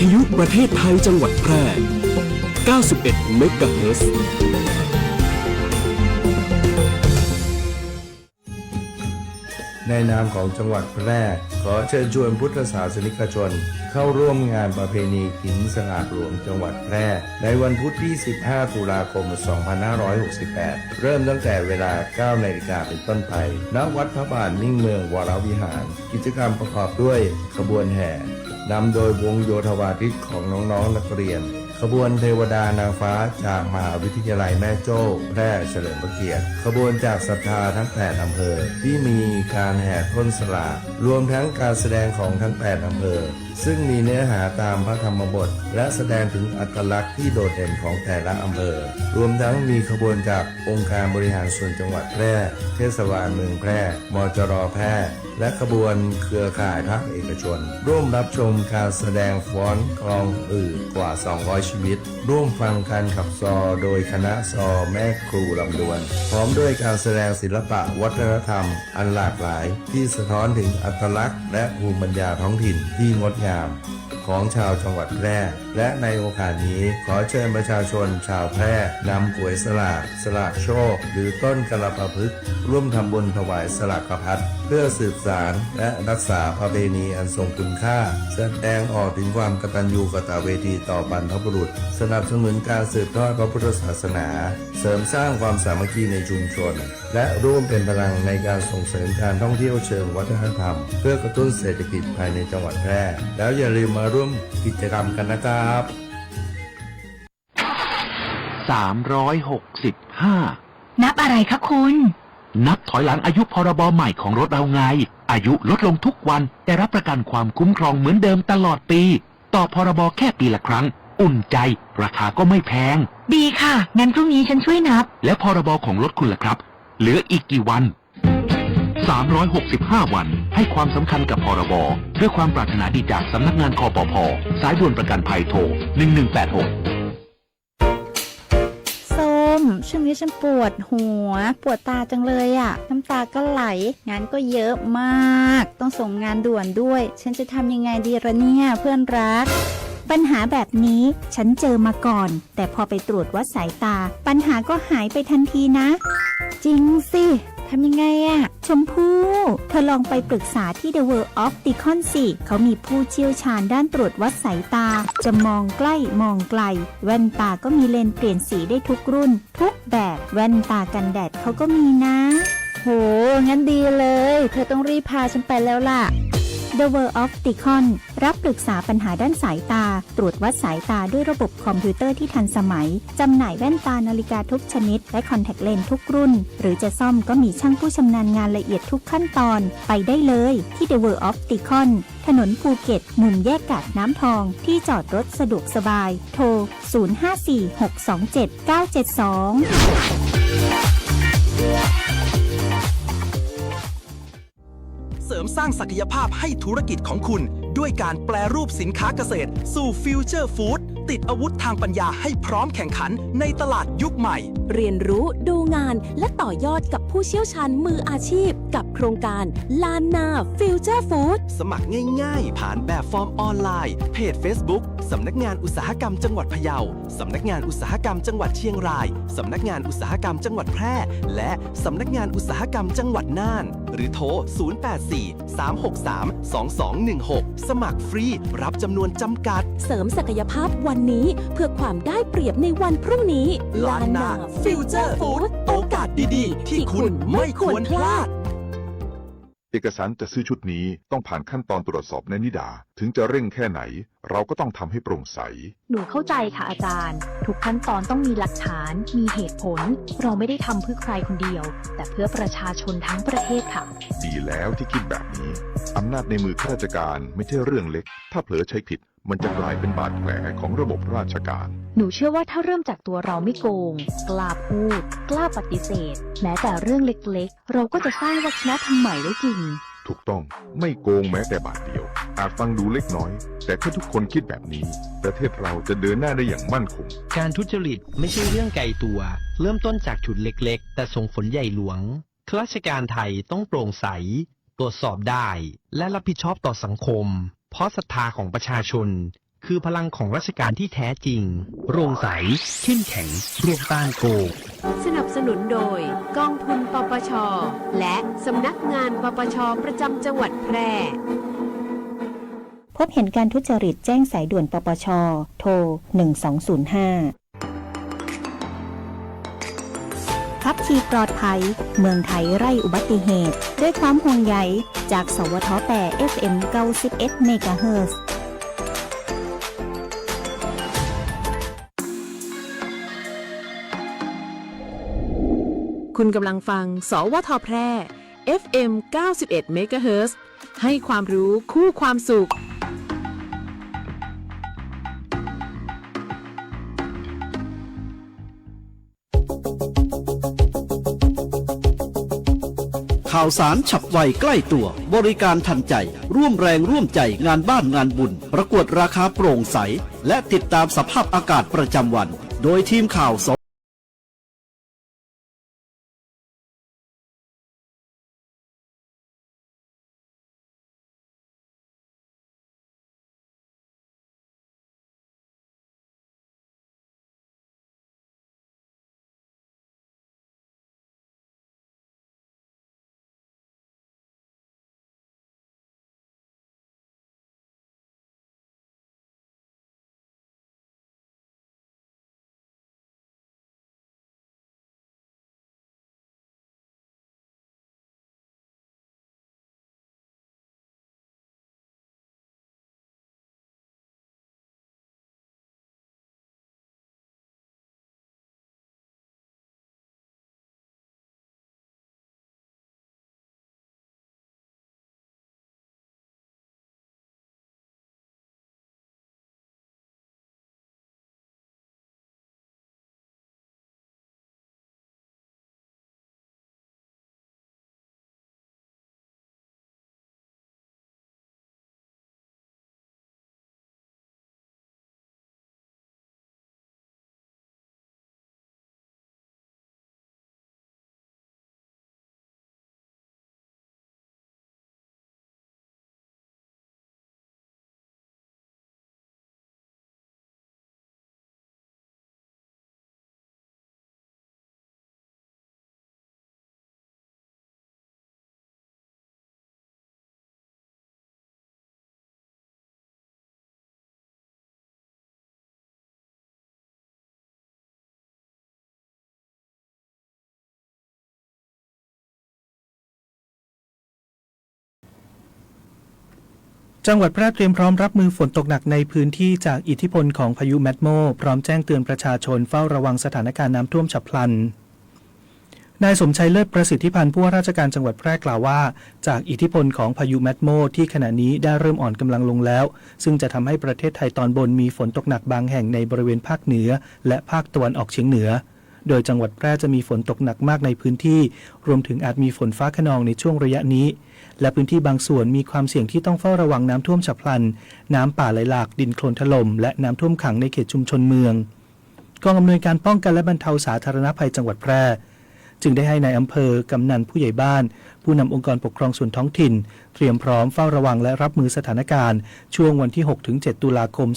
ทยุประเทศไทยจังหวัดแพร่ 91 เมกะเฮิรตซ์ในนามของจังหวัดแพร่ ขอเชิญชวนพุทธศาสนิกชน เข้าร่วมงานประเพณีกินสงาดหลวงจังหวัดแพร่ ในวันพุธที่ 15 ตุลาคม 2568 เริ่มตั้งแต่เวลา 9 นาฬิกาเป็นต้นไปณวัดพระบาทนิ่งเมืองวรวิหาร กิจกรรมประกอบด้วยขบวนแห่ นำโดยวงโยธวาทิตของน้องๆนักเรียน ขบวนเทวดานางฟ้าจากมหาวิทยาลัยแม่โจ้แพร่เฉลิมพระเกียรติ ขบวนจากศรัทธาทั้ง 8 อำเภอ ที่มีการแห่ต้นสลากรวมทั้งการแสดงของทั้ง 8 อำเภอซึ่งมีเนื้อหาตามพระธรรมบท และแสดงถึงอัตลักษณ์ที่โดดเด่นของแต่ละอำเภอ รวมทั้งมีขบวนจากองค์การบริหารส่วนจังหวัดแพร่ เทศบาลเมืองแพร่ มจรแพร่ และขบวนเครือข่ายภาคเอกชน ร่วมรับชมการแสดงฟ้อนกลองอื่นกว่า 200 ชีวิต ร่วมฟังการขับซอโดยคณะซอแม่ครูลำดวน พร้อมด้วยการแสดงศิลปะวัฒนธรรม อันหลากหลาย ที่สะท้อนถึงอัตลักษณ์ และภูมิปัญญาท้องถิ่นที่งดงาม ของชาวจังหวัดแพร่ และในโอกาสนี้ขอเชิญประชาชนชาวแพร่นำก๋วยสลาก สลากโชค หรือต้นกระประพฤกร่วมทำบุญถวายสลากกพัดเพื่อสืบสารและรักษาประเพณีอันทรงคุณค่า แสดงออกถึงความกตัญญูกตเวทีต่อบรรพบุรุษ สนับสนุนการสืบทอดพระพุทธศาสนา เสริมสร้างความสามัคคีในชุมชน และร่วมเป็นพลังในการส่งเสริมการท่องเที่ยวเชิงวัฒนธรรม เพื่อกระตุ้นเศรษฐกิจภายในจังหวัดแพร่ แล้วอย่าลืมมาร่วมกิจกรรมกันนะครับ 365 นับอะไรคะคุณ นับถอยหลังอายุพรบใหม่ของรถเราไง อายุลดลงทุกวัน แต่รับประกันความคุ้มครองเหมือนเดิมตลอดปี ต่อพรบแค่ปีละครั้ง อุ่นใจ ราคาก็ไม่แพง ดีค่ะ งั้นพรุ่งนี้ฉันช่วยนับ แล้วพรบของรถคุณล่ะครับ เหลืออีกกี่วัน 365 วัน ให้ความสำคัญกับพรบด้วยความปรารถนาดีจากสำนักงานคอปพอสายด่วนประกันภัยโทร 1186มช่วงนี้ฉันปวดหัว ปวดตาจังเลยอะ่ะ น้ำตาก็ไหล งานก็เยอะมาก ต้องส่งงานด่วนด้วย ฉันจะทำยังไงดีละเนี่ยเพื่อนรัก ปัญหาแบบนี้ฉันเจอมาก่อน แต่พอไปตรวจวัดสายตา ปัญหาก็หายไปทันทีนะ จริงสิ ทำยังไงอะชมพู่เธอลองไปปรึกษาที่ The World of d e c o n สิเขามีผู้เชี่ยวชาญด้านตรวจวัดสายตา จะมองใกล้มองไกล แว่นตาก็มีเลนส์เปลี่ยนสีได้ทุกรุ่น ทุกแบบแว่นตากันแดดเขาก็มีนะ โห งั้นดีเลย เธอต้องรีบพาฉันไปแล้วล่ะ The World of d e c o n รับปรึกษาปัญหาด้านสายตา ตรวจวัดสายตาด้วยระบบคอมพิวเตอร์ที่ทันสมัย จำหน่ายแว่นตานาฬิกาทุกชนิด และคอนแทคเลนส์ทุกรุ่น หรือจะซ่อมก็มีช่างผู้ชำนาญงานละเอียดทุกขั้นตอน ไปได้เลยที่ The World of d e c o n ถนนภูเก็ต มุมแยกกาดน้ำทอง ที่จอดรถสะดวกสบาย โทร 054627972 ริมสร้างศักยภาพให้ธุรกิจของคุณ ด้วยการแปลรูปสินค้าเกษตร สู่ฟิวเจอร์ฟู้ดติดอาวุธทางปัญญาให้พร้อมแข่งขันในตลาดยุคใหม่ เรียนรู้ดูงานและต่อยอดกับผู้เชี่ยวชาญมืออาชีพ กับโครงการลานนาฟิวเจอร์ฟู้ดสมัครง่ายๆ ผ่านแบบฟอร์มออนไลน์ เพจ Facebook สำนักงานอุตสาหกรรมจังหวัดพะเยา สำนักงานอุตสาหกรรมจังหวัดเชียงราย สำนักงานอุตสาหกรรมจังหวัดแพร่ และสำนักงานอุตสาหกรรมจังหวัดน่าน หรือโทร 084-363-2216 สมัครฟรี รับจำนวนจำกัด เสริมศักยภาพวันนี้เพื่อความได้เปรียบในวันพรุ่งนี้ ลานนาฟิวเจอร์ฟู้ดโอกาสดีๆ ที่คุณไม่ควรพลาด เอกสารจะซื้อชุดนี้ต้องผ่านขั้นตอนตรวจสอบในนิดา ถึงจะเร่งแค่ไหน เราก็ต้องทำให้โปร่งใส หนูเข้าใจค่ะอาจารย์ ทุกขั้นตอนต้องมีหลักฐาน มีเหตุผล เราไม่ได้ทำเพื่อใครคนเดียว แต่เพื่อประชาชนทั้งประเทศค่ะ ดีแล้วที่คิดแบบนี้อำนาจในมือข้าราชการไม่ใช่เรื่องเล็ก ถ้าเผลอใช้ผิด มันจะกลายเป็นบาดแผลของระบบราชการ หนูเชื่อว่าถ้าเริ่มจากตัวเราไม่โกง กล้าพูด กล้าปฏิเสธ แม้แต่เรื่องเล็กๆ เราก็จะสร้างวัฒนธรรมใหม่ได้จริง ถูกต้องไม่โกงแม้แต่บาทเดียว อาจฟังดูเล็กน้อย แต่ถ้าทุกคนคิดแบบนี้ ประเทศเราจะเดินหน้าได้อย่างมั่นคง การทุจริตไม่ใช่เรื่องไกลตัว เริ่มต้นจากจุดเล็กๆ แต่ส่งผลใหญ่หลวงข้าราชการไทยต้องโปร่งใส ตรวจสอบได้ และรับผิดชอบต่อสังคม เพราะศรัทธาของประชาชน คือพลังของราชการที่แท้จริง โรงใสเข้มแข็งรวมต้านโกงสนับสนุนโดยกองทุนปปช และสำนักงานปปช ประจำจังหวัดแพร่ พบเห็นการทุจริตแจ้งสายด่วนปปช โทร 1205 ขับขี่ปลอดภัย เมืองไทยไร่อุบัติเหตุ ด้วยความห่วงใยจาก สวท8 FM 91เมกะเฮิรตซ์คุณกำลังฟัง สวทแพร่ FM 91 MHz ให้ความรู้คู่ความสุข ข่าวสารฉับไวใกล้ตัว บริการทันใจ ร่วมแรงร่วมใจงานบ้านงานบุญ ประกวดราคาโปร่งใส และติดตามสภาพอากาศประจำวัน โดยทีมข่าวส จังหวัดแพร่เตรียมพร้อมรับมือฝนตกหนักในพื้นที่จากอิทธิพลของพายุแมดโม พร้อมแจ้งเตือนประชาชนเฝ้าระวังสถานการณ์น้ำท่วมฉับพลัน นายสมชัยเลิศประสิทธิพันธ์ผู้ว่าราชการจังหวัดแพร่กล่าวว่า จากอิทธิพลของพายุแมดโม ที่ขณะนี้ได้เริ่มอ่อนกำลังลงแล้ว ซึ่งจะทำให้ประเทศไทยตอนบนมีฝนตกหนักบางแห่งในบริเวณภาคเหนือ และภาคตะวันออกเฉียงเหนือโดยจังหวัดแพร่จะมีฝนตกหนักมากในพื้นที่ รวมถึงอาจมีฝนฟ้าขนองในช่วงระยะนี้ และพื้นที่บางส่วนมีความเสี่ยงที่ต้องเฝ้าระวังน้ำท่วมฉับพลัน น้ำป่าไหลหลากดินโคลนถล่มและน้ำท่วมขังในเขตชุมชนเมืองกองอำนวยการป้องกันและบรรเทาสาธารณภัยจังหวัดแพร่ จึงได้ให้ในายอำเภอกำนันผู้ใหญ่บ้าน ผู้นำองค์กรปกครองส่วนท้องถิ่น เตรียมพร้อมเฝ้าระวังและรับมือสถานการณ์ ช่วงวันที่ 6-7 ตุลาคม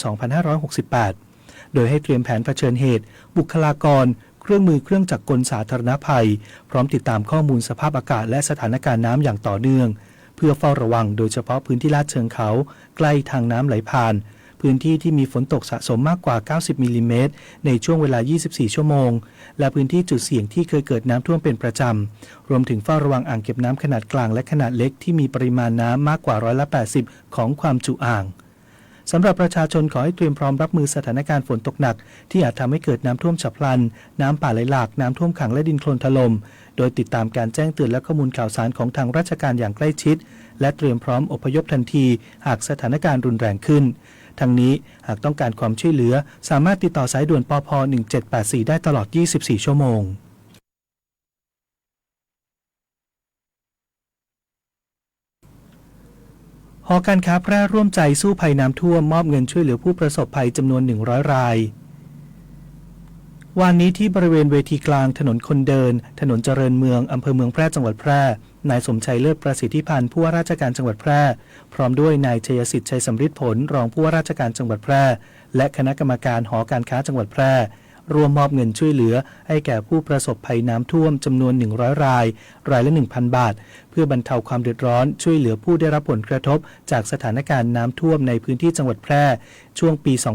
2568 โดยให้เตรียมแผนเผชิญเหตุ บุคลากร เครื่องมือเครื่องจักรกลสาธารณภัย พร้อมติดตามข้อมูลสภาพอากาศและสถานการณ์น้ำอย่างต่อเนื่อง เพื่อเฝ้าระวังโดยเฉพาะพื้นที่ลาดเชิงเขา ใกล้ทางน้ำไหลผ่าน พื้นที่ที่มีฝนตกสะสมมากกว่า 90มิลลิเมตรในช่วงเวลา 24 ชั่วโมง และพื้นที่จุดเสี่ยงที่เคยเกิดน้ำท่วมเป็นประจำ รวมถึงเฝ้าระวังอ่างเก็บน้ำขนาดกลางและขนาดเล็กที่มีปริมาณน้ำมากกว่าร้อยละ 80 ของความจุอ่าง สำหรับประชาชนขอให้เตรียมพร้อมรับมือสถานการณ์ฝนตกหนัก ที่อาจทำให้เกิดน้ำท่วมฉับพลัน น้ำป่าไหลหลาก น้ำท่วมขังและดินโคลนถล่ม โดยติดตามการแจ้งเตือนและข้อมูลข่าวสารของทางราชการอย่างใกล้ชิด และเตรียมพร้อมอพยพทันที หากสถานการณ์รุนแรงขึ้นทั้งนี้หากต้องการความช่วยเหลือ สามารถติดต่อสายด่วนปพ1784 ได้ตลอด 24 ชั่วโมง หอการค้าแพร่ร่วมใจสู้ภัยน้ำท่วมมอบเงินช่วยเหลือผู้ประสบภัยจำนวน 100 ราย วันนี้ที่บริเวณเวทีกลางถนนคนเดิน ถนนเจริญเมืองอำเภอเมืองแพร่จังหวัดแพร่ นายสมชัยเลิศประสิทธิพันธ์ผู้ว่าราชการจังหวัดแพร่ พร้อมด้วยนายชัยสิทธิ์ชัยสำริดผลรองผู้ว่าราชการจังหวัดแพร่ และคณะกรรมการหอการค้าจังหวัดแพร่ รวมมอบเงินช่วยเหลือ ให้แก่ผู้ประสบภัยน้ำท่วมจำนวน 100 ราย รายละ 1,000 บาท เพื่อบรรเทาความเดือดร้อนช่วยเหลือผู้ได้รับผลกระทบ จากสถานการณ์น้ำท่วมในพื้นที่จังหวัดแพร่ ช่วงปี 2568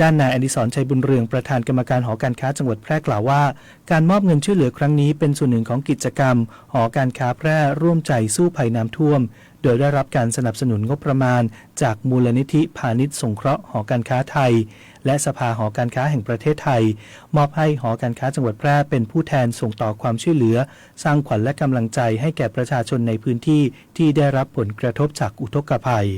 ด้านนายอดิศรชัยบุญเรืองประธานกรรมการหอการค้าจังหวัดแพร่กล่าวว่า การมอบเงินช่วยเหลือครั้งนี้เป็นส่วนหนึ่งของกิจกรรม หอการค้าแพร่ร่วมใจสู้ภัยน้ำท่วม โดยได้รับการสนับสนุนงบประมาณ จากมูลนิธิพาณิชย์สงเคราะห์หอการค้าไทย และสภาหอการค้าแห่งประเทศไทย มอบให้หอการค้าจังหวัดแพร่เป็นผู้แทนส่งต่อความช่วยเหลือ สร้างขวัญและกำลังใจให้แก่ประชาชนในพื้นที่ที่ได้รับผลกระทบจากอุทกภัย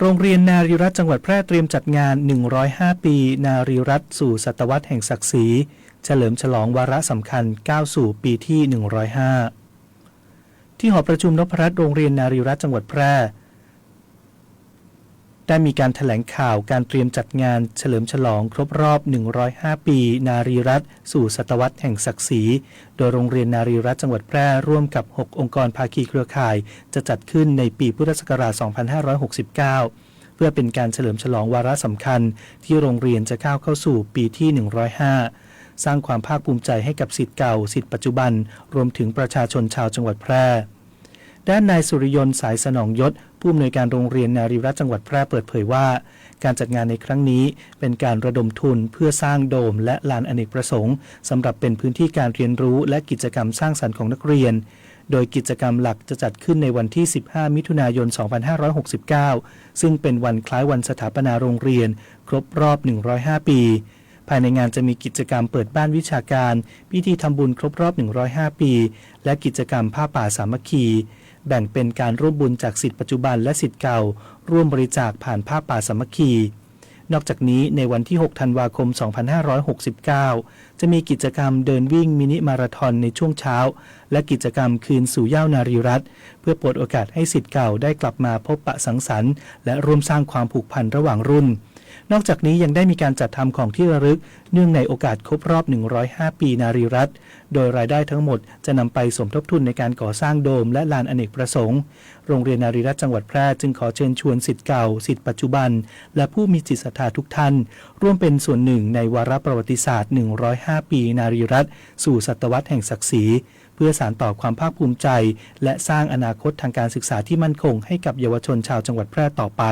โรงเรียนนารีรัตจังหวัดแพร่เตรียมจัดงาน 105 ปี นารีรัตสู่ศตวรรษแห่งศักดิ์ศรี เฉลิมฉลองวาระสำคัญก้าวสู่ปีที่ 105 ที่หอประชุมนพรัตน์โรงเรียนนารีรัตน์จังหวัดแพร่ ได้มีการถแถลงข่าวการเตรียมจัดงานเฉลิมฉลองครบรอบ 105 ปี นารีรัตน์สู่ศตวรรษแห่งศักดิ์ศรี โดยโรงเรียนนารีรัตน์จังหวัดแพร่ร่วมกับ 6 องค์กรภาคีเครือข่าย จะจัดขึ้นในปีพุทธศักราช 2569เพื่อเป็นการเฉลิมฉลองวาระสำคัญที่โรงเรียนจะก้าวเข้าสู่ปีที่ 105 สร้างความภาคภูมิใจให้กับสิทธิ์เก่าสิทธิ์ปัจจุบัน รวมถึงประชาชนชาวจังหวัดแพร่ ด้านนายสุริยนต์สายสนองยศ ผู้อำนวยการโรงเรียนนารีรัตจังหวัดแพร่เปิดเผยว่า การจัดงานในครั้งนี้เป็นการระดมทุนเพื่อสร้างโดมและลานอเนกประสงค์สำหรับเป็นพื้นที่การเรียนรู้และกิจกรรมสร้างสรรค์ของนักเรียนโดยกิจกรรมหลักจะจัดขึ้นในวันที่ 15 มิถุนายน 2569 ซึ่งเป็นวันคล้ายวันสถาปนาโรงเรียน ครบรอบ 105 ปี ภายในงานจะมีกิจกรรมเปิดบ้านวิชาการ พิธีทำบุญครบรอบ 105 ปี และกิจกรรมผ้าป่าสามัคคี แบ่งเป็นการร่วมบุญจากสิทธิปัจจุบันและสิทธิ์เก่า ร่วมบริจาคผ่านผ้าป่าสามัคคี นอกจากนี้ในวันที่ 6 ธันวาคม 2569 จะมีกิจกรรมเดินวิ่งมินิมาราธอนในช่วงเช้า และกิจกรรมคืนสู่ย่าวนารีรัตเพื่อเปิดโอกาสให้สิทธิ์เก่าได้กลับมาพบปะสังสรรค์ และร่วมสร้างความผูกพันระหว่างรุ่น นอกจากนี้ยังได้มีการจัดทำของที่ระลึก เนื่องในโอกาสครบรอบ 105 ปีนารีรัตน์โดยรายได้ทั้งหมดจะนำไปสมทบทุนในการก่อสร้างโดมและลานอเนกประสงค์ โรงเรียนนารีรัตน์จังหวัดแพร่จึงขอเชิญชวนสิทธิ์เก่าสิทธิ์ปัจจุบัน และผู้มีจิตศรัทธาทุกท่าน ร่วมเป็นส่วนหนึ่งในวาระประวัติศาสตร์ 105 ปีนารีรัตน์สู่ศตวรรษแห่งศักดิ์ศรีเพื่อสานต่อความภาคภูมิใจ และสร้างอนาคตทางการศึกษาที่มั่นคงให้กับเยาวชนชาวจังหวัดแพร่ต่อไป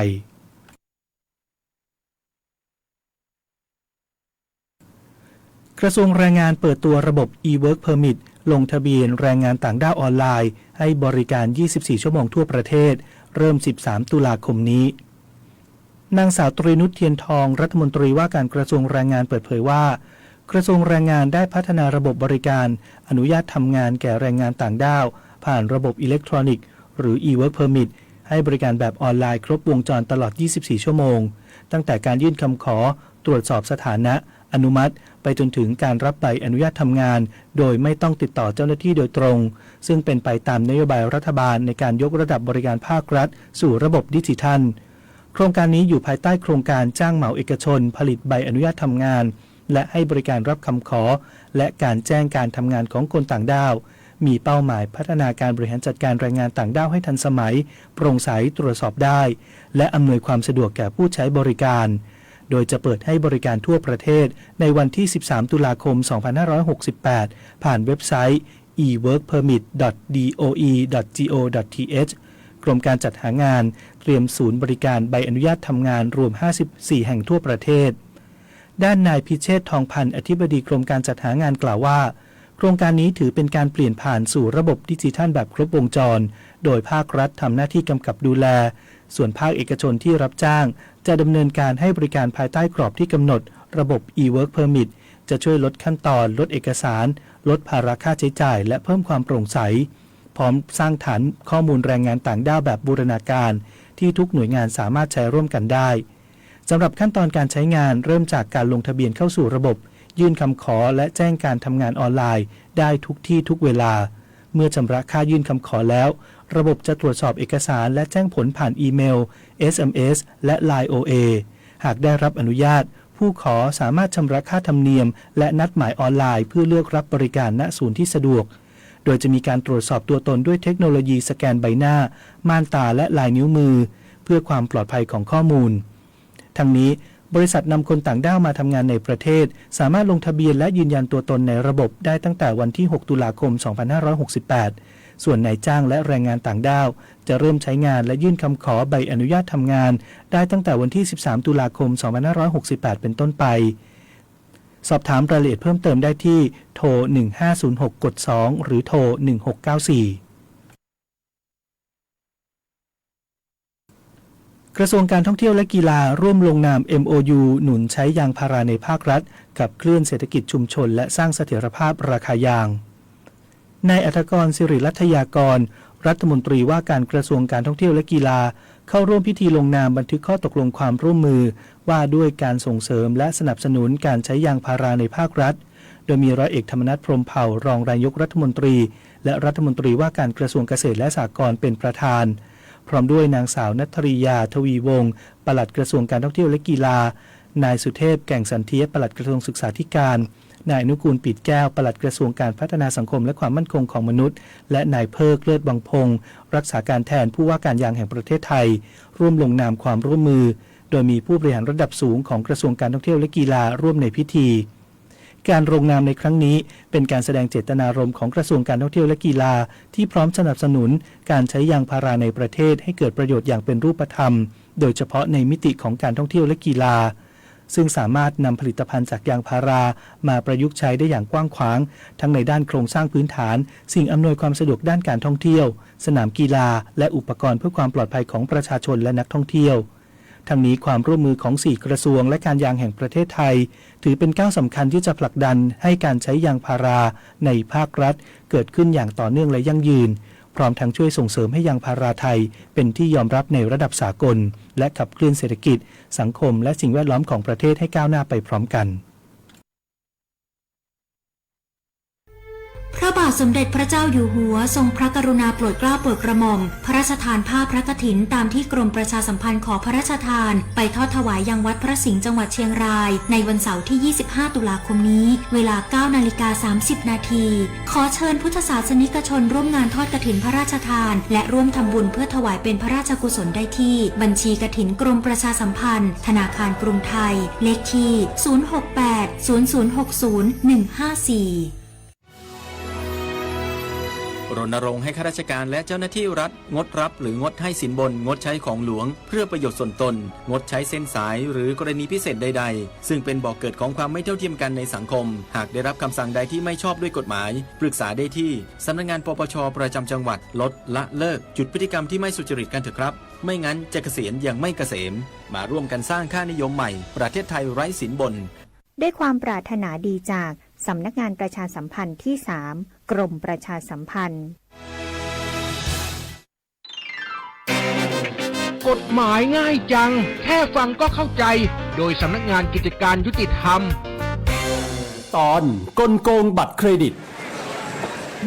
กระทรวงแรงงานเปิดตัวระบบ e-work permit ลงทะเบียนแรงงานต่างด้าวออนไลน์ ให้บริการ 24 ชั่วโมงทั่วประเทศ เริ่ม 13 ตุลาคมนี้ นางสาวตรีนุชเทียนทอง รัฐมนตรีว่าการกระทรวงแรงงานเปิดเผยว่า กระทรวงแรงงานได้พัฒนาระบบบริการ อนุญาตทำงานแก่แรงงานต่างด้าว ผ่านระบบอิเล็กทรอนิกส์ หรือ e-work permit ให้บริการแบบออนไลน์ครบวงจรตลอด 24 ชั่วโมง ตั้งแต่การยื่นคำขอ ตรวจสอบสถานะ อนุมัติ ไปจนถึงการรับใบอนุญาตทำงาน โดยไม่ต้องติดต่อเจ้าหน้าที่โดยตรง ซึ่งเป็นไปตามนโยบายรัฐบาลในการยกระดับบริการภาครัฐ สู่ระบบดิจิทัล โครงการนี้อยู่ภายใต้โครงการจ้างเหมาเอกชน ผลิตใบอนุญาตทำงาน และให้บริการรับคำขอ และการแจ้งการทำงานของคนต่างด้าวมีเป้าหมายพัฒนาการบริหารจัดการแรงงานต่างด้าวให้ทันสมัย โปร่งใสตรวจสอบได้ และอำนวยความสะดวกแก่ผู้ใช้บริการ โดยจะเปิดให้บริการทั่วประเทศในวันที่ 13 ตุลาคม 2568 ผ่านเว็บไซต์ eworkpermit.doe.go.th กรมการจัดหางานเตรียมศูนย์บริการใบอนุญาตทำงานรวม 54 แห่งทั่วประเทศ ด้านนายพิเชษทองพันธ์อธิบดีกรมการจัดหางานกล่าวว่า โครงการนี้ถือเป็นการเปลี่ยนผ่านสู่ระบบดิจิทัลแบบครบวงจร โดยภาครัฐทำหน้าที่กำกับดูแล ส่วนภาคเอกชนที่รับจ้าง จะดำเนินการให้บริการภายใต้กรอบที่กำหนด ระบบ e-work permit จะช่วยลดขั้นตอน ลดเอกสาร ลดภาระค่าใช้จ่าย และเพิ่มความโปร่งใส พร้อมสร้างฐานข้อมูลแรงงานต่างด้าวแบบบูรณาการ ที่ทุกหน่วยงานสามารถใช้ร่วมกันได้สำหรับขั้นตอนการใช้งานเริ่มจากการลงทะเบียนเข้าสู่ระบบ ยื่นคำขอและแจ้งการทำงานออนไลน์ ได้ทุกที่ทุกเวลา เมื่อชำระค่ายื่นคำขอแล้ว ระบบจะตรวจสอบเอกสารและแจ้งผลผ่านอีเมล SMS และ Line OA หากได้รับอนุญาต ผู้ขอสามารถชำระค่าธรรมเนียม และนัดหมายออนไลน์เพื่อเลือกรับบริการณศูนย์ที่สะดวก โดยจะมีการตรวจสอบตัวตนด้วยเทคโนโลยีสแกนใบหน้า ม่านตาและลายนิ้วมือ เพื่อความปลอดภัยของข้อมูล ทั้งนี้ บริษัทนำคนต่างด้าวมาทำงานในประเทศ สามารถลงทะเบียนและยืนยันตัวตนในระบบได้ตั้งแต่วันที่ 6 ตุลาคม 2568 ส่วนนายจ้างและแรงงานต่างด้าว จะเริ่มใช้งานและยื่นคำขอใบอนุญาตทำงาน ได้ตั้งแต่วันที่ 13 ตุลาคม 2568 เป็นต้นไปสอบถามรายละเอียดเพิ่มเติมได้ที่โทร 1506 กด 2 หรือโทร 1694 กระทรวงการท่องเที่ยวและกีฬาร่วมลงนาม MOU หนุนใช้ยางพาราในภาครัฐ กับเคลื่อนเศรษฐกิจชุมชน และสร้างเสถียรภาพราคายาง นายอัธกรสิริรัตยากร รัฐมนตรีว่าการกระทรวงการท่องเที่ยวและกีฬา เข้าร่วมพิธีลงนามบันทึกข้อตกลงความร่วมมือ ว่าด้วยการส่งเสริมและสนับสนุนการใช้ยางพาราในภาครัฐ โดยมีร้อยเอกธรรมนัฐพรมเผ่ารองนายกรัฐมนตรี และรัฐมนตรีว่าการกระทรวงเกษตรและสหกรณ์เป็นประธาน พร้อมด้วยนางสาวนัทริยาทวีวงศ์ปลัดกระทรวงการท่องเที่ยวและกีฬา นายสุเทพแก่งสันเทียปลัดกระทรวงศึกษาธิการนายอนุกูลปิดแก้วปลัดกระทรวงการพัฒนาสังคมและความมั่นคงของมนุษย์ และนายเพิกเลิศบังพงศ์รักษาการแทนผู้ว่าการยางแห่งประเทศไทย ร่วมลงนามความร่วมมือ โดยมีผู้บริหารระดับสูงของกระทรวงการท่องเที่ยวและกีฬาร่วมในพิธี การลงนามในครั้งนี้ เป็นการแสดงเจตนารมณ์ของกระทรวงการท่องเที่ยวและกีฬา ที่พร้อมสนับสนุน การใช้ยางพาราในประเทศให้เกิดประโยชน์อย่างเป็นรูปธรรม โดยเฉพาะในมิติของการท่องเที่ยวและกีฬาซึ่งสามารถนำผลิตภัณฑ์จากยางพารา มาประยุกต์ใช้ได้อย่างกว้างขวาง ทั้งในด้านโครงสร้างพื้นฐาน สิ่งอำนวยความสะดวกด้านการท่องเที่ยว สนามกีฬา และอุปกรณ์เพื่อความปลอดภัยของประชาชนและนักท่องเที่ยว ทั้งนี้ความร่วมมือของ 4 กระทรวงและการยางแห่งประเทศไทย ถือเป็นก้าวสำคัญที่จะผลักดันให้การใช้ยางพาราในภาครัฐ เกิดขึ้นอย่างต่อเนื่องและยั่งยืน พร้อมทั้งช่วยส่งเสริมให้ยางพาราไทย เป็นที่ยอมรับในระดับสากล และขับเคลื่อนเศรษฐกิจ สังคม และสิ่งแวดล้อมของประเทศให้ก้าวหน้าไปพร้อมกัน พระบาทสมเด็จพระเจ้าอยู่หัว ทรงพระกรุณาโปรดเกล้าโปรดกระหม่อม พระราชทานผ้าพระกฐินตามที่กรมประชาสัมพันธ์ขอพระราชทาน ไปทอดถวายยังวัดพระสิงห์จังหวัดเชียงราย ในวันเสาร์ที่ 25 ตุลาคมนี้ เวลา 9 นาฬิกา 30 นาที ขอเชิญพุทธศาสนิกชนร่วมงานทอดกฐินพระราชทาน และร่วมทำบุญเพื่อถวายเป็นพระราชกุศลได้ที่ บัญชีกฐินกรมประชาสัมพันธ์ ธนาคารกรุงไทย เลขที่ 068 0060 154 รณรงค์ให้ข้าราชการและเจ้าหน้าที่รัฐ งดรับ หรืองดให้สินบน งดใช้ของหลวง เพื่อประโยชน์ส่วนตน งดใช้เส้นสาย หรือกรณีพิเศษใด ๆ ซึ่งเป็นบ่อกเกิดของความไม่เท่าเทียมกันในสังคม หากได้รับคำสั่งใดที่ไม่ชอบด้วยกฎหมาย ปรึกษาได้ที่สำนักงานปปชประจำจังหวัดลดละเลิกจุดพฤติกรรมที่ไม่สุจริตกันเถอะครับ ไม่งั้นจะเกษียณอย่างไม่เกษม มาร่วมกันสร้างค่านิยมใหม่ ประเทศไทยไร้สินบน ด้วยความปรารถนาดีจาก สำนักงานประชาสัมพันธ์ที่ 3 กรมประชาสัมพันธ์ กฎหมายง่ายจัง แค่ฟังก็เข้าใจ โดยสำนักงานกิจการยุติธรรม ตอนกลโกงบัตรเครดิต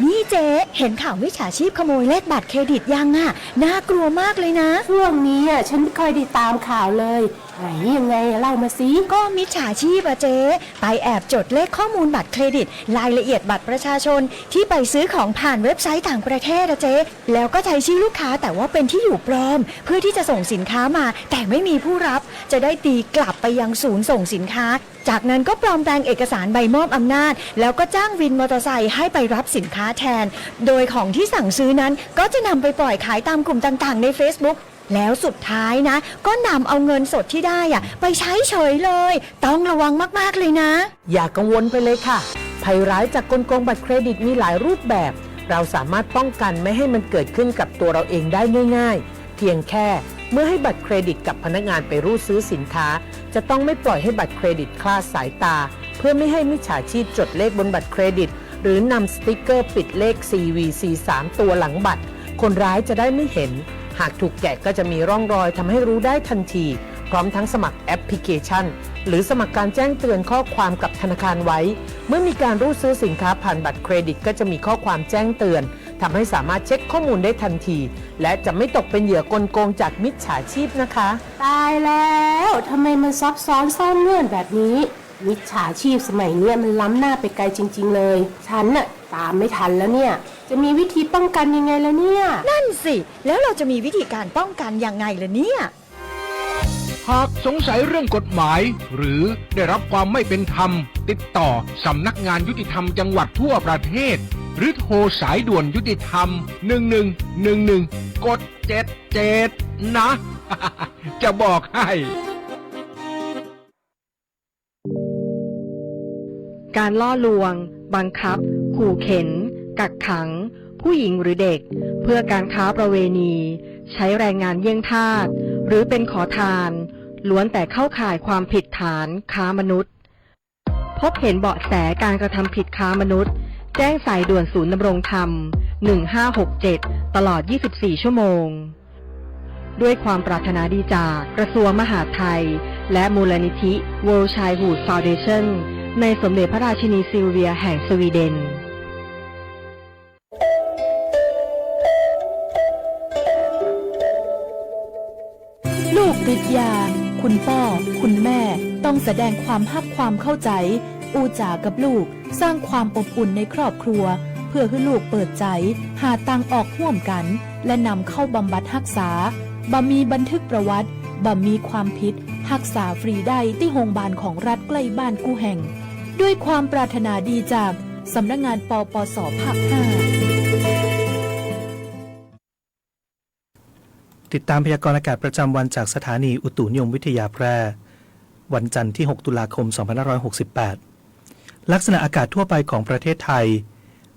นี่เจ๊เห็นข่าววิชาชีพขโมยเลขบัตรเครดิตยังอะน่ากลัวมากเลยนะ ช่วงนี้อะฉันไม่ค่อยได้ตามข่าวเลย ไหนยังไงเล่ามาสิก็มิจฉาชีพอะเจ๊ไปแอบจดเลขข้อมูลบัตรเครดิต รายละเอียดบัตรประชาชน ที่ไปซื้อของผ่านเว็บไซต์ต่างประเทศอะเจ๊แล้วก็ใช้ชื่อลูกค้าแต่ว่าเป็นที่อยู่ปลอม เพื่อที่จะส่งสินค้ามา แต่ไม่มีผู้รับ จะได้ตีกลับไปยังศูนย์ส่งสินค้า จากนั้นก็ปลอมแปลงเอกสารใบมอบอำนาจ แล้วก็จ้างวินมอเตอร์ไซค์ให้ไปรับสินค้าแทน โดยของที่สั่งซื้อนั้นก็จะนำไปปล่อยขายตามกลุ่มต่าง ๆ ใน Facebook แล้วสุดท้ายนะ ก็นำเอาเงินสดที่ได้อะไปใช้เฉยเลย ต้องระวังมากๆเลยนะ อย่ากังวลไปเลยค่ะ ภัยร้ายจากกลโกงบัตรเครดิตมีหลายรูปแบบ เราสามารถป้องกันไม่ให้มันเกิดขึ้นกับตัวเราเองได้ง่าย ๆ เพียงแค่เมื่อให้บัตรเครดิตกับพนักงานไปรูดซื้อสินค้า จะต้องไม่ปล่อยให้บัตรเครดิตคลาดสายตา เพื่อไม่ให้มิจฉาชีพจดเลขบนบัตรเครดิต หรือนำสติกเกอร์ปิดเลข CVC 3ตัวหลังบัตร คนร้ายจะได้ไม่เห็น หากถูกแกะก็จะมีร่องรอยทำให้รู้ได้ทันที พร้อมทั้งสมัครแอปพลิเคชัน หรือสมัครการแจ้งเตือนข้อความกับธนาคารไว้ เมื่อมีการรูดซื้อสินค้าผ่านบัตรเครดิต ก็จะมีข้อความแจ้งเตือนทำให้สามารถเช็คข้อมูลได้ทันที และจะไม่ตกเป็นเหยื่อกลโกงจากมิจฉาชีพนะคะ ตายแล้วทำไมมันซับซ้อนซ่อนเงื่อนแบบนี้ มิจฉาชีพสมัยเนี้ยมันล้ำหน้าไปไกลจริง ๆ เลย ฉันน่ะตามไม่ทันแล้วเนี่ย จะมีวิธีป้องกันยังไงล่ะเนี่ย นั่นสิ แล้วเราจะมีวิธีการป้องกันยังไงล่ะเนี่ย หากสงสัยเรื่องกฎหมาย หรือได้รับความไม่เป็นธรรม ติดต่อสำนักงานยุติธรรมจังหวัดทั่วประเทศ หรือโทรสายด่วนยุติธรรม 1111 กด 77 นะ จะบอกให้ การล่อลวง บังคับ ขู่เข็น กักขัง ผู้หญิงหรือเด็ก เพื่อการค้าประเวณี ใช้แรงงานเยี่ยงทาสหรือเป็นขอทาน ล้วนแต่เข้าข่ายความผิดฐานค้ามนุษย์ พบเห็นเบาะแสการกระทำผิดค้ามนุษย์ แจ้งสายด่วนศูนย์ดำรงธรรม 1567 ตลอด 24 ชั่วโมง ด้วยความปรารถนาดีจากกระทรวงมหาดไทย และมูลนิธิ World Childhood Foundation ในสมเด็จพระราชินีซิลเวียแห่งสวีเดน ลูกติดยา คุณพ่อ คุณแม่ ต้องแสดงความฮักความเข้าใจ อูจากับลูก สร้างความอบอุ่นในครอบครัว เพื่อให้ลูกเปิดใจ หาตังออกห่วมกัน และนำเข้าบำบัดรักษาบ่มีบันทึกประวัติบ่มีความผิดรักษาฟรีได้ที่โรงพยาบาลของรัฐใกล้บ้านกู้แห่ง ด้วยความปรารถนาดีจากสำนักงานปปสภาค5 ติดตามพยากรณ์อากาศประจำวันจากสถานีอุตุนิยมวิทยาแพร่ วันจันทร์ที่ 6 ตุลาคม 2568 ลักษณะอากาศทั่วไปของประเทศไทย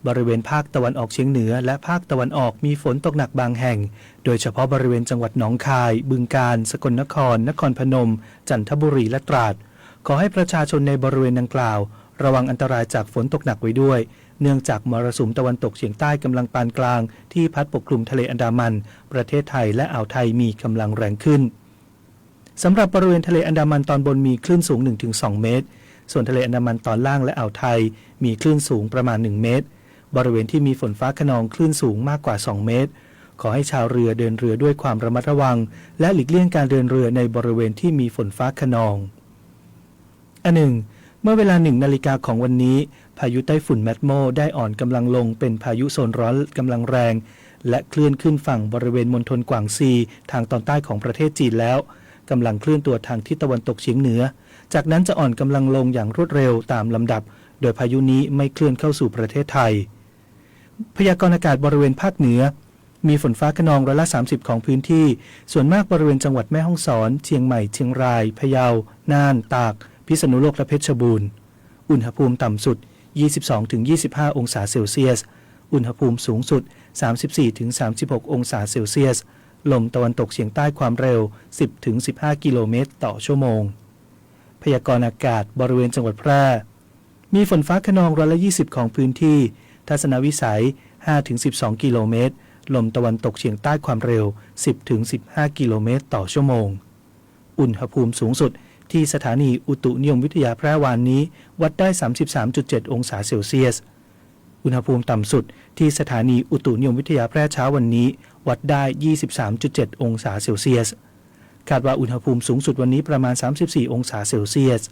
บริเวณภาคตะวันออกเฉียงเหนือ และภาคตะวันออกมีฝนตกหนักบางแห่ง โดยเฉพาะบริเวณจังหวัดหนองคาย บึงกาฬ สกลนคร นครพนม จันทบุรีและตราด ขอให้ประชาชนในบริเวณดังกล่าว ระวังอันตรายจากฝนตกหนักไว้ด้วย เนื่องจากมรสุมตะวันตกเฉียงใต้กำลังปานกลาง ที่พัดปกคลุมทะเลอันดามัน ประเทศไทยและอ่าวไทยมีกำลังแรงขึ้นสำหรับบริเวณทะเลอันดามันตอนบนมีคลื่นสูง 1-2 เมตร ส่วนทะเลอันดามันตอนล่างและอ่าวไทย มีคลื่นสูงประมาณ 1 เมตร บริเวณที่มีฝนฟ้าขนองคลื่นสูงมากกว่า 2 เมตร ขอให้ชาวเรือเดินเรือด้วยความระมัดระวัง และหลีกเลี่ยงการเดินเรือในบริเวณที่มีฝนฟ้าขนองอันหนึ่งเมื่อเวลาหนึ่งนาฬิกาของวันนี้ พายุไต้ฝุ่นแมทโมได้อ่อนกำลังลงเป็นพายุโซนร้อนกำลังแรง และเคลื่อนขึ้นฝั่งบริเวณมณฑลกวางซีทางตอนใต้ของประเทศจีนแล้วกำลังเคลื่อนตัวทางทิศตะวันตกเฉียงเหนือ จากนั้นจะอ่อนกำลังลงอย่างรวดเร็วตามลำดับ โดยพายุนี้ไม่เคลื่อนเข้าสู่ประเทศไทย พยากรณ์อากาศบริเวณภาคเหนือ มีฝนฟ้าขนองร้อยละ 30 ของพื้นที่ ส่วนมากบริเวณจังหวัดแม่ฮ่องสอน เชียงใหม่ เชียงราย พะเยา น่าน ตาก พิษณุโลกและเพชรบูรณ์ อุณหภูมิต่ำสุด 22-25 องศาเซลเซียส อุณหภูมิสูงสุด 34-36 องศาเซลเซียส ลมตะวันตกเฉียงใต้ความเร็ว 10-15 กิโลเมตรต่อชั่วโมง พยากรณ์อากาศบริเวณจังหวัดแพร่ มีฝนฟ้าขนองร้อยละ 20 ของพื้นที่ ทัศนวิสัย 5-12 กิโลเมตร ลมตะวันตกเฉียงใต้ความเร็ว 10-15 กิโลเมตรต่อชั่วโมง อุณหภูมิสูงสุด ที่สถานีอุตุนิยมวิทยาแพร่วานนี้ วัดได้ 33.7 องศาเซลเซียส อุณหภูมิต่ำสุดที่สถานีอุตุนิยมวิทยาแพร่เช้าวันนี้ วัดได้ 23.7 องศาเซลเซียส คาดว่าอุณหภูมิสูงสุดวันนี้ประมาณ 34 องศาเซลเซียส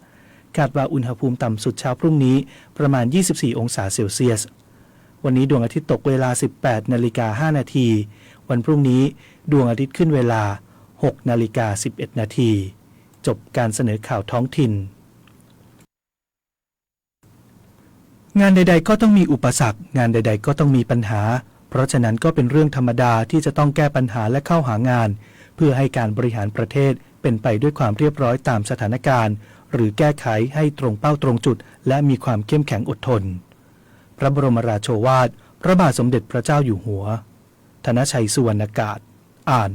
คาดว่าอุณหภูมิต่ำสุดเช้าพรุ่งนี้ประมาณ 24 องศาเซลเซียส วันนี้ดวงอาทิตย์ตกเวลา 18 นาฬิกา 5 นาที วันพรุ่งนี้ดวงอาทิตย์ขึ้นเวลา 6 นาฬิกา 11 นาที จบการเสนอข่าวท้องถิ่น งานใด ๆ ก็ต้องมีอุปสรรค งานใด ๆ ก็ต้องมีปัญหา เพราะฉะนั้นก็เป็นเรื่องธรรมดาที่จะต้องแก้ปัญหาและเข้าหางาน เพื่อให้การบริหารประเทศเป็นไปด้วยความเรียบร้อยตามสถานการณ์ หรือแก้ไขให้ตรงเป้าตรงจุด และมีความเข้มแข็งอดทน พระบรมราโชวาท พระบาทสมเด็จพระเจ้าอยู่หัว ธนชัยสุวรรณกาศ อ่าน